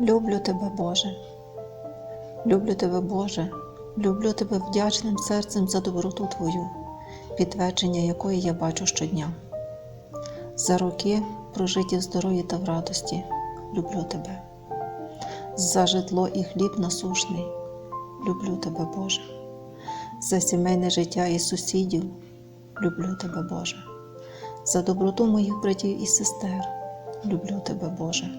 Люблю тебе, Боже. Люблю тебе, Боже. Люблю тебе вдячним серцем за доброту Твою, підтвердження якої я бачу щодня. За роки, прожиті в здоров'ї та в радості, люблю тебе. За житло і хліб насушний, люблю тебе, Боже. За сімейне життя і сусідів, люблю тебе, Боже. За доброту моїх братів і сестер, люблю тебе, Боже.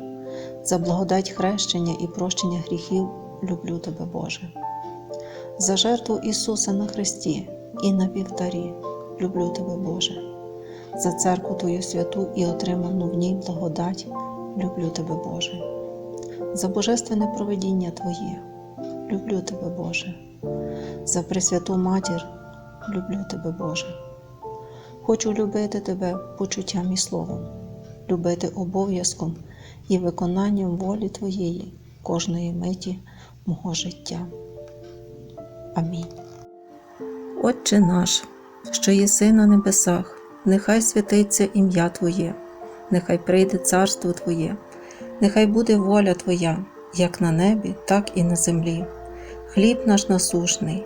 За благодать хрещення і прощення гріхів, люблю тебе, Боже. За жертву Ісуса на Христі і на вівтарі, люблю тебе, Боже. За церкву Твою святу і отриману в ній благодать, люблю тебе, Боже. За божественне проведіння Твоє, люблю тебе, Боже. За Пресвяту Матір, люблю тебе, Боже. Хочу любити тебе почуттям і словом, любити обов'язком і виконанням волі Твоєї кожної миті мого життя. Амінь. Отче наш, що єси на небесах, нехай святиться ім'я Твоє, нехай прийде царство Твоє, нехай буде воля Твоя, як на небі, так і на землі. Хліб наш насушний,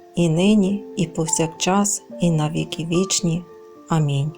і нині, і повсякчас, і на віки вічні. Амінь.